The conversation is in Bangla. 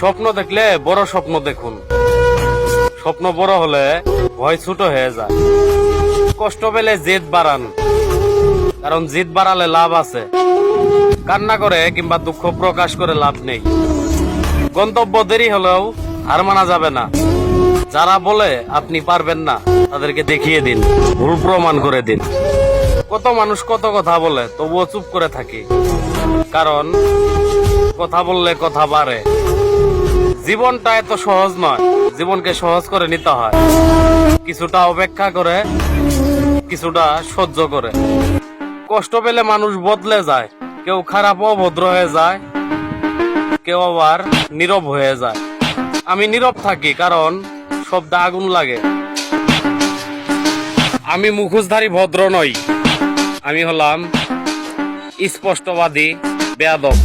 স্বপ্ন দেখলে বড় স্বপ্ন দেখুন। স্বপ্ন বড় হলে ভয় ছোট হয়ে যায়। কষ্ট পেলে জেদ বাড়ান। কারণ জিদ বাড়ালে লাভ আছে। কান্না করে কিংবা দুঃখ প্রকাশ করে লাভ নেই। গন্তব্য দেরি হলেও হার মানা যাবে না। যারা বলে আপনি পারবেন না, তাদেরকে দেখিয়ে দিন। ভুল প্রমাণ করে দিন। কত মানুষ কত কথা বলে, তবুও চুপ করে থাকি। কারণ কথা বললে কথা বাড়ে। জীবনটা এত সহজ নয়। জীবনকে সহজ করে নিতে হয়। কিছুটা অপেক্ষা করে, কিছুটা সহ্য করে। কষ্ট পেলে মানুষ বদলে যায়। কেউ খারাপ অভদ্র হয়ে যায়, কেউ আবার নীরব হয়ে যায়। আমি নীরব থাকি কারণ শব্দে আগুন লাগে। আমি মুখোশধারী ভদ্র নই। আমি হলাম স্পষ্টবাদী, বেয়াদব।